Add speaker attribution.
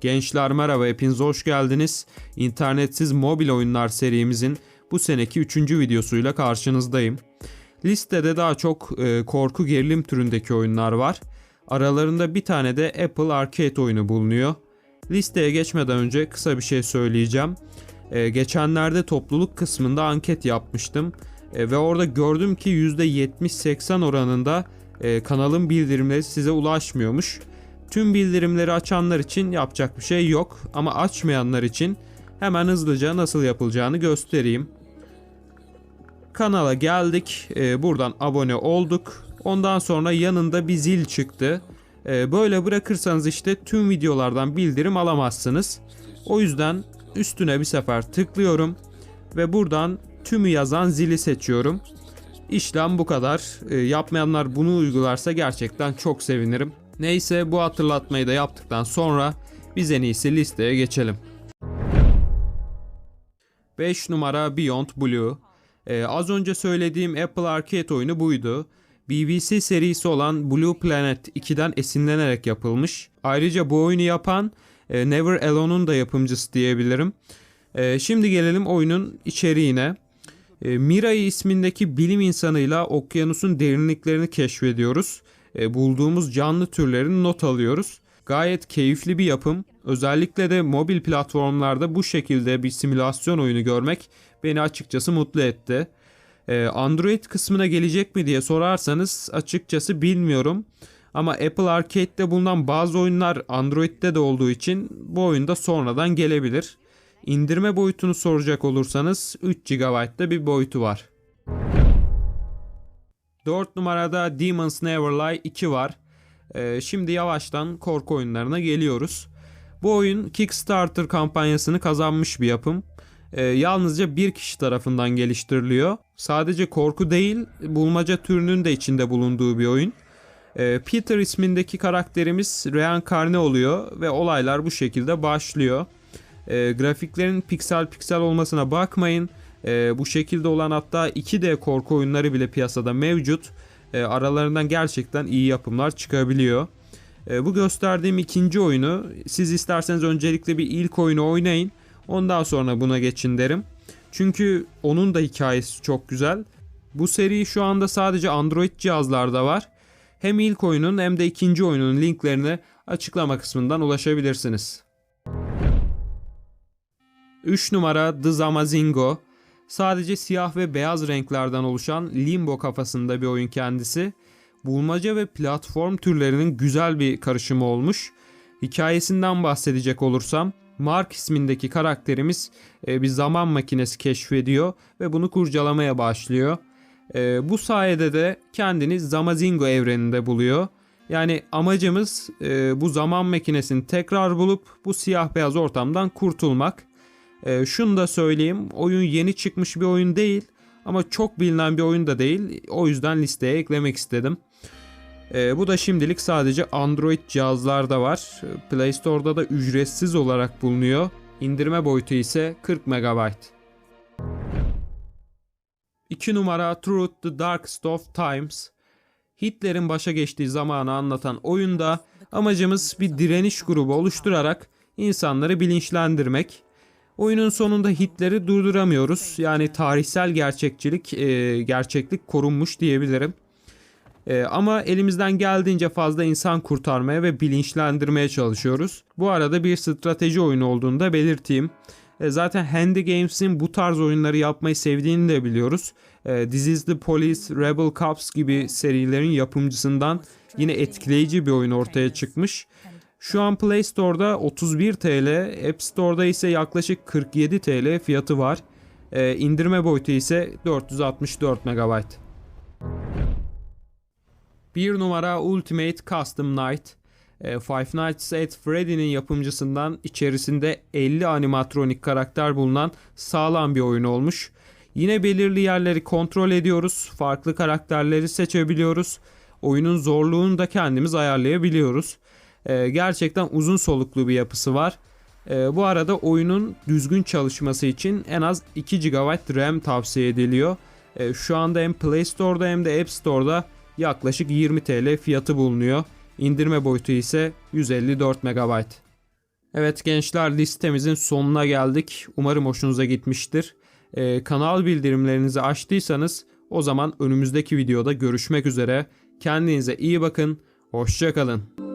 Speaker 1: Gençler merhaba hepiniz hoş geldiniz. İnternetsiz mobil oyunlar serimizin bu seneki 3. videosuyla karşınızdayım. Listede daha çok e, korku gerilim türündeki oyunlar var. Aralarında bir tane de Apple Arcade oyunu bulunuyor. Listeye geçmeden önce kısa bir şey söyleyeceğim. E, geçenlerde topluluk kısmında anket yapmıştım. E, ve orada gördüm ki %70-80 oranında e, kanalın bildirimleri size ulaşmıyormuş. Tüm bildirimleri açanlar için yapacak bir şey yok ama açmayanlar için hemen hızlıca nasıl yapılacağını göstereyim. Kanala geldik. Ee, buradan abone olduk. Ondan sonra yanında bir zil çıktı. Ee, böyle bırakırsanız işte tüm videolardan bildirim alamazsınız. O yüzden üstüne bir sefer tıklıyorum ve buradan tümü yazan zili seçiyorum. İşlem bu kadar. Ee, yapmayanlar bunu uygularsa gerçekten çok sevinirim. Neyse bu hatırlatmayı da yaptıktan sonra biz en iyisi listeye geçelim. 5 numara Beyond Blue. Ee, az önce söylediğim Apple Arcade oyunu buydu. BBC serisi olan Blue Planet 2'den esinlenerek yapılmış. Ayrıca bu oyunu yapan e, Never Alone'un da yapımcısı diyebilirim. E, şimdi gelelim oyunun içeriğine. E, Mirai ismindeki bilim insanıyla okyanusun derinliklerini keşfediyoruz. E, bulduğumuz canlı türlerini not alıyoruz. Gayet keyifli bir yapım. Özellikle de mobil platformlarda bu şekilde bir simülasyon oyunu görmek beni açıkçası mutlu etti. E, Android kısmına gelecek mi diye sorarsanız açıkçası bilmiyorum. Ama Apple Arcade'de bulunan bazı oyunlar Android'de de olduğu için bu oyunda sonradan gelebilir. İndirme boyutunu soracak olursanız 3 GB'da bir boyutu var. 4 numarada Demons Never Lie 2 var. Ee, şimdi yavaştan korku oyunlarına geliyoruz. Bu oyun Kickstarter kampanyasını kazanmış bir yapım. Ee, yalnızca bir kişi tarafından geliştiriliyor. Sadece korku değil, bulmaca türünün de içinde bulunduğu bir oyun. Ee, Peter ismindeki karakterimiz reenkarne oluyor ve olaylar bu şekilde başlıyor. Ee, grafiklerin piksel piksel olmasına bakmayın. Ee, bu şekilde olan hatta 2D korku oyunları bile piyasada mevcut. Ee, aralarından gerçekten iyi yapımlar çıkabiliyor. Ee, bu gösterdiğim ikinci oyunu siz isterseniz öncelikle bir ilk oyunu oynayın. Ondan sonra buna geçin derim. Çünkü onun da hikayesi çok güzel. Bu seri şu anda sadece Android cihazlarda var. Hem ilk oyunun hem de ikinci oyunun linklerine açıklama kısmından ulaşabilirsiniz. 3 numara The Zamazingo. Sadece siyah ve beyaz renklerden oluşan limbo kafasında bir oyun kendisi. Bulmaca ve platform türlerinin güzel bir karışımı olmuş. Hikayesinden bahsedecek olursam Mark ismindeki karakterimiz e, bir zaman makinesi keşfediyor ve bunu kurcalamaya başlıyor. E, bu sayede de kendini Zamazingo evreninde buluyor. Yani amacımız e, bu zaman makinesini tekrar bulup bu siyah beyaz ortamdan kurtulmak. E, şunu da söyleyeyim oyun yeni çıkmış bir oyun değil ama çok bilinen bir oyun da değil. O yüzden listeye eklemek istedim. E, bu da şimdilik sadece Android cihazlarda var. Play Store'da da ücretsiz olarak bulunuyor. İndirme boyutu ise 40 MB. 2 numara Truth the Darkest of Times. Hitler'in başa geçtiği zamanı anlatan oyunda amacımız bir direniş grubu oluşturarak insanları bilinçlendirmek. Oyunun sonunda Hitler'i durduramıyoruz. Yani tarihsel gerçekçilik, e, gerçeklik korunmuş diyebilirim. E, ama elimizden geldiğince fazla insan kurtarmaya ve bilinçlendirmeye çalışıyoruz. Bu arada bir strateji oyunu olduğunu da belirteyim. E, zaten Handy Games'in bu tarz oyunları yapmayı sevdiğini de biliyoruz. E, This is the Police, Rebel Cops gibi serilerin yapımcısından yine etkileyici bir oyun ortaya çıkmış. Şu an Play Store'da 31 TL, App Store'da ise yaklaşık 47 TL fiyatı var. E, indirme boyutu ise 464 MB. Bir numara Ultimate Custom Night. E, Five Nights at Freddy'nin yapımcısından içerisinde 50 animatronik karakter bulunan sağlam bir oyun olmuş. Yine belirli yerleri kontrol ediyoruz. Farklı karakterleri seçebiliyoruz. Oyunun zorluğunu da kendimiz ayarlayabiliyoruz. E, gerçekten uzun soluklu bir yapısı var. E, bu arada oyunun düzgün çalışması için en az 2 GB RAM tavsiye ediliyor. E, şu anda hem Play Store'da hem de App Store'da yaklaşık 20 TL fiyatı bulunuyor. İndirme boyutu ise 154 MB. Evet gençler listemizin sonuna geldik. Umarım hoşunuza gitmiştir. Ee, kanal bildirimlerinizi açtıysanız o zaman önümüzdeki videoda görüşmek üzere. Kendinize iyi bakın. Hoşçakalın.